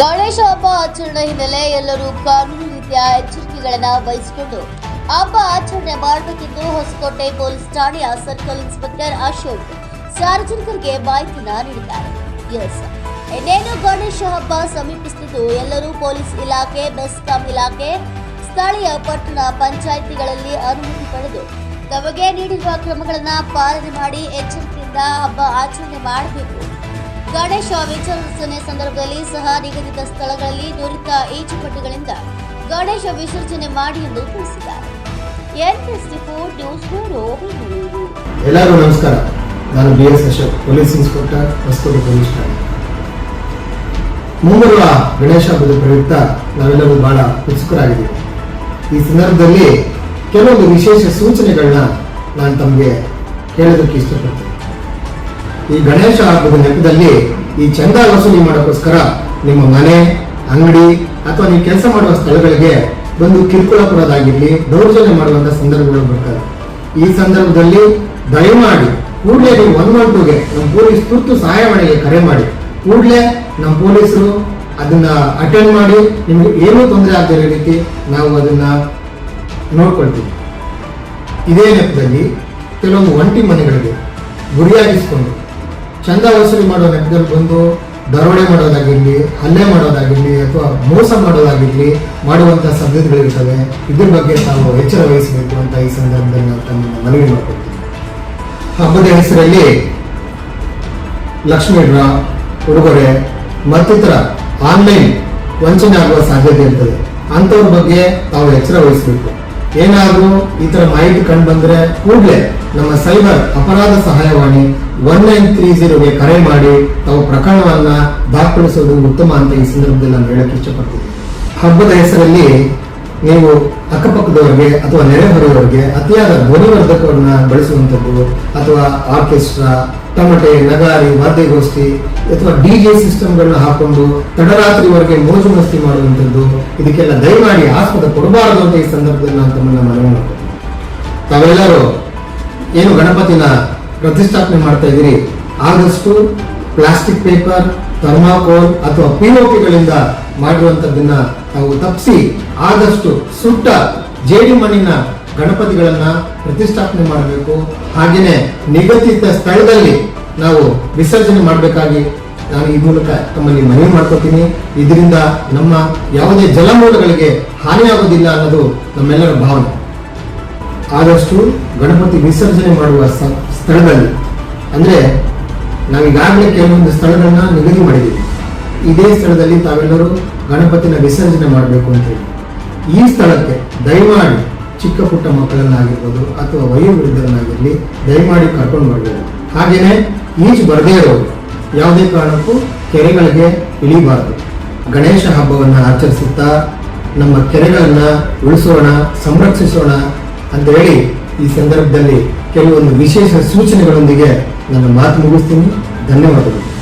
ಗಣೇಶ ಹಬ್ಬ ಆಚರಣೆ ಹಿನ್ನೆಲೆ ಎಲ್ಲರೂ ಕಾನೂನು ರೀತಿಯ ಎಚ್ಚರಿಕೆಗಳನ್ನು ವಹಿಸಿಕೊಂಡು ಹಬ್ಬ ಆಚರಣೆ ಮಾಡಬೇಕೆಂದು ಹೊಸಕೋಟೆ ಪೊಲೀಸ್ ಠಾಣೆಯ ಸರ್ಕಲ್ ಇನ್ಸ್ಪೆಕ್ಟರ್ ಅಶೋಕ್ ಸಾರ್ವಜನಿಕರಿಗೆ ಮಾಹಿತಿನ ನೀಡಿದ್ದಾರೆ. ಎಸ್ ಇನ್ನೇನು ಗಣೇಶ ಹಬ್ಬ ಸಮೀಪಿಸುತ್ತಿದ್ದು, ಎಲ್ಲರೂ ಪೊಲೀಸ್ ಇಲಾಖೆ ಬೆಸ್ಕಾಂ ಇಲಾಖೆ, ಸ್ಥಳೀಯ ಪಟ್ಟಣ ಪಂಚಾಯಿತಿಗಳಲ್ಲಿ ಅನುಮತಿ ಪಡೆದು ತಮಗೆ ನೀಡಿರುವ ಕ್ರಮಗಳನ್ನು ಪಾಲನೆ ಮಾಡಿ ಎಚ್ಚರಿಕೆಯಿಂದ ಹಬ್ಬ ಆಚರಣೆ ಮಾಡಬೇಕು. ಗಣೇಶ ವಿಸರ್ಜನೆ ಸಂದರ್ಭದಲ್ಲಿ ಸಹ ನಿಗದಿತ ಸ್ಥಳಗಳಲ್ಲಿ ನುರಿತ ಈಜುಪಟುಗಳಿಂದ ಗಣೇಶ ವಿಸರ್ಜನೆ ಮಾಡಿ ಎಂದು ತಿಳಿಸಿದ್ದಾರೆ. ಎಲ್ಲರಿಗೂ ನಮಸ್ಕಾರ. ನಾನು B S Ashok, police inspector, Hoskote police ಮುಂಬರುವ ಗಣೇಶ ಹಬ್ಬದ ಪ್ರಯುಕ್ತ ನಾವೆಲ್ಲರೂ ಬಹಳ ಉತ್ಸುಕರಾಗಿದ್ದೀವಿ. ಈ ಸಂದರ್ಭದಲ್ಲಿ ಕೆಲವೊಂದು ವಿಶೇಷ ಸೂಚನೆಗಳನ್ನ ನಾನು ತಮಗೆ ಹೇಳೋದಕ್ಕೆ ಇಷ್ಟಪಡ್ತೀನಿ. ಈ ಗಣೇಶ ಹಬ್ಬದ ನೆಪದಲ್ಲಿ ಈ ಚಂದ ವಸೂಲಿ ಮಾಡೋಕ್ಕೋಸ್ಕರ ನಿಮ್ಮ ಮನೆ, ಅಂಗಡಿ ಅಥವಾ ನೀವು ಕೆಲಸ ಮಾಡುವ ಸ್ಥಳಗಳಿಗೆ ಬಂದು ಕಿರುಕುಳ ಕೊಡೋದಾಗಿರಲಿ ದೌರ್ಜನ್ಯ ಮಾಡುವಂತ ಸಂದರ್ಭಗಳು ಬರ್ತವೆ. ಈ ಸಂದರ್ಭದಲ್ಲಿ ದಯಮಾಡಿ ಕೂಡಲೇ ನೀವು ಒನ್ ಒನ್ ಟೂಗೆ ನಮ್ಮ ಪೊಲೀಸ್ ತುರ್ತು ಸಹಾಯವಾಣಿಗೆ ಕರೆ ಮಾಡಿ. ಕೂಡಲೇ ನಮ್ಮ ಪೊಲೀಸರು ಅದನ್ನ ಅಟೆಂಡ್ ಮಾಡಿ, ನಿಮಗೆ ಏನೂ ತೊಂದರೆ ಆಗದಿರೋ ರೀತಿ ನಾವು ಅದನ್ನ ನೋಡ್ಕೊಳ್ತೀವಿ. ಇದೇ ನೆಪದಲ್ಲಿ ಕೆಲವೊಂದು ಒಂಟಿ ಮನೆಗಳಿಗೆ ಗುರಿಯಾಗಿಸ್ಕೊಂಡು ಚಂದ ವಸೂಲಿ ಮಾಡೋ ಲೆಕ್ಕದಲ್ಲಿ ಬಂದು ದರೋಡೆ ಮಾಡೋದಾಗಿರಲಿ, ಹಲ್ಲೆ ಮಾಡೋದಾಗಿರಲಿ ಅಥವಾ ಮೋಸ ಮಾಡೋದಾಗಿರಲಿ ಮಾಡುವಂಥ ಸಾಧ್ಯತೆಗಳಿರ್ತವೆ ಇದ್ರ ಬಗ್ಗೆ ತಾವು ಎಚ್ಚರ ವಹಿಸಬೇಕು ಅಂತ ಈ ಸಂದರ್ಭದಲ್ಲಿ ನಾವು ತಮ್ಮನ್ನು ಮನವಿ ಮಾಡ್ಕೊಳ್ತೀವಿ. ಹಬ್ಬದ ಹೆಸರಲ್ಲಿ ಲಕ್ಷ್ಮೀ ಡ್ರಾ ಉಡುಗೊರೆ, ಮತ್ತಿತರ ಆನ್ಲೈನ್ ವಂಚನೆ ಆಗುವ ಸಾಧ್ಯತೆ ಇರ್ತದೆ. ಅಂಥವ್ರ ಬಗ್ಗೆ ತಾವು ಎಚ್ಚರ ವಹಿಸಬೇಕು. ಏನಾದರೂ ಈ ಥರ ಮಾಹಿತಿ ಕಂಡು ಬಂದ್ರೆ ಕೂಡಲೇ ನಮ್ಮ ಸೈಬರ್ ಅಪರಾಧ ಸಹಾಯವಾಣಿ ಒನ್ ನೈನ್ ತ್ರೀ ಜೀರೋಗೆ ಕರೆ ಮಾಡಿ ತಾವು ಪ್ರಕರಣವನ್ನ ದಾಖಲಿಸೋದು ಉತ್ತಮ ಅಂತ ಈ ಸಂದರ್ಭದಲ್ಲಿ ನಾನು ಹೇಳಕ್ಕೆ ಇಷ್ಟಪಡ್ತೀನಿ. ಹಬ್ಬದ ಹೆಸರಲ್ಲಿ ನೀವು ಅಕ್ಕಪಕ್ಕದವರಿಗೆ ಅಥವಾ ನೆರೆಹೊರೆಯವರಿಗೆ ಅತಿಯಾದ ಧ್ವನಿವರ್ಧಕವನ್ನ ಬಳಸುವಂಥದ್ದು ಅಥವಾ ಆರ್ಕೆಸ್ಟ್ರಾ, ತಮಟೆ, ನಗಾರಿ, ವಾದ್ಯಗೋಷ್ಠಿ ಅಥವಾ ಡಿ ಜೆ ಸಿಸ್ಟಮ್ಗಳನ್ನ ಹಾಕೊಂಡು ತಡರಾತ್ರಿವರೆಗೆ ಮೋಜು ಮಸ್ತಿ ಮಾಡುವಂಥದ್ದು ಇದಕ್ಕೆಲ್ಲ ದಯಮಾಡಿ ಆಸ್ಪದ ಕೊಡಬಾರದು ಅಂತ ಈ ಸಂದರ್ಭದಲ್ಲಿ ನಾನು ತಮ್ಮನ್ನ ಮನವಿ ಮಾಡ್ತೀನಿ ತಾವೆಲ್ಲರೂ ಏನು ಗಣಪತಿನ ಪ್ರತಿಷ್ಠಾಪನೆ ಮಾಡ್ತಾ ಇದ್ದೀರಿ. ಆದಷ್ಟು ಪ್ಲಾಸ್ಟಿಕ್ ಪೇಪರ್, ಥರ್ಮಾಕೋಲ್ ಅಥವಾ ಪಿಒಪಿಗಳಿಂದ ಮಾಡಿರುವಂಥದ್ದನ್ನ ನಾವು ತಪ್ಪಿಸಿ ಆದಷ್ಟು ಸುಟ್ಟ ಜೇಡಿ ಮಣ್ಣಿನ ಗಣಪತಿಗಳನ್ನ ಪ್ರತಿಷ್ಠಾಪನೆ ಮಾಡಬೇಕು. ಹಾಗೇನೆ ನಿಗದಿತ ಸ್ಥಳದಲ್ಲಿ ನಾವು ವಿಸರ್ಜನೆ ಮಾಡಬೇಕಾಗಿ ನಾನು ಈ ಮೂಲಕ ತಮ್ಮಲ್ಲಿ ಮನವಿ ಮಾಡ್ಕೋತೀನಿ. ಇದರಿಂದ ನಮ್ಮ ಯಾವುದೇ ಜಲಮೂಲಗಳಿಗೆ ಹಾನಿಯಾಗೋದಿಲ್ಲ ಅನ್ನೋದು ನಮ್ಮೆಲ್ಲರ ಭಾವನೆ. ಆದಷ್ಟು ಗಣಪತಿ ವಿಸರ್ಜನೆ ಮಾಡುವ ಸ್ಥಳದಲ್ಲಿ. ಅಂದರೆ ನಾವೀಗಾಗಲೇ ಕೆಲವೊಂದು ಸ್ಥಳಗಳನ್ನ ನಿಗದಿ ಮಾಡಿದ್ದೀವಿ. ಇದೇ ಸ್ಥಳದಲ್ಲಿ ತಾವೆಲ್ಲರೂ ಗಣಪತಿನ ವಿಸರ್ಜನೆ ಮಾಡಬೇಕು ಅಂತ ಹೇಳಿ. ಈ ಸ್ಥಳಕ್ಕೆ ದಯಮಾಡಿ ಚಿಕ್ಕ ಪುಟ್ಟ ಮಕ್ಕಳನ್ನಾಗಿರ್ಬೋದು ಅಥವಾ ವಯೋವೃದ್ಧರನ್ನಾಗಿರಲಿ ದಯಮಾಡಿ ಕರ್ಕೊಂಡು ಬರಬೇಕು. ಹಾಗೆಯೇ ಈಜು ಬರದೇ ಇರೋದು. ಯಾವುದೇ ಕಾರಣಕ್ಕೂ ಕೆರೆಗಳಿಗೆ ಇಳಿಬಾರದು. ಗಣೇಶ ಹಬ್ಬವನ್ನು ಆಚರಿಸುತ್ತಾ ನಮ್ಮ ಕೆರೆಗಳನ್ನು ಉಳಿಸೋಣ, ಸಂರಕ್ಷಿಸೋಣ ಅಂತ ಹೇಳಿ ಈ ಸಂದರ್ಭದಲ್ಲಿ ಕೆಲವೊಂದು ವಿಶೇಷ ಸೂಚನೆಗಳೊಂದಿಗೆ ನನ್ನ ಮಾತು ಮುಗಿಸ್ತೀನಿ. ಧನ್ಯವಾದಗಳು.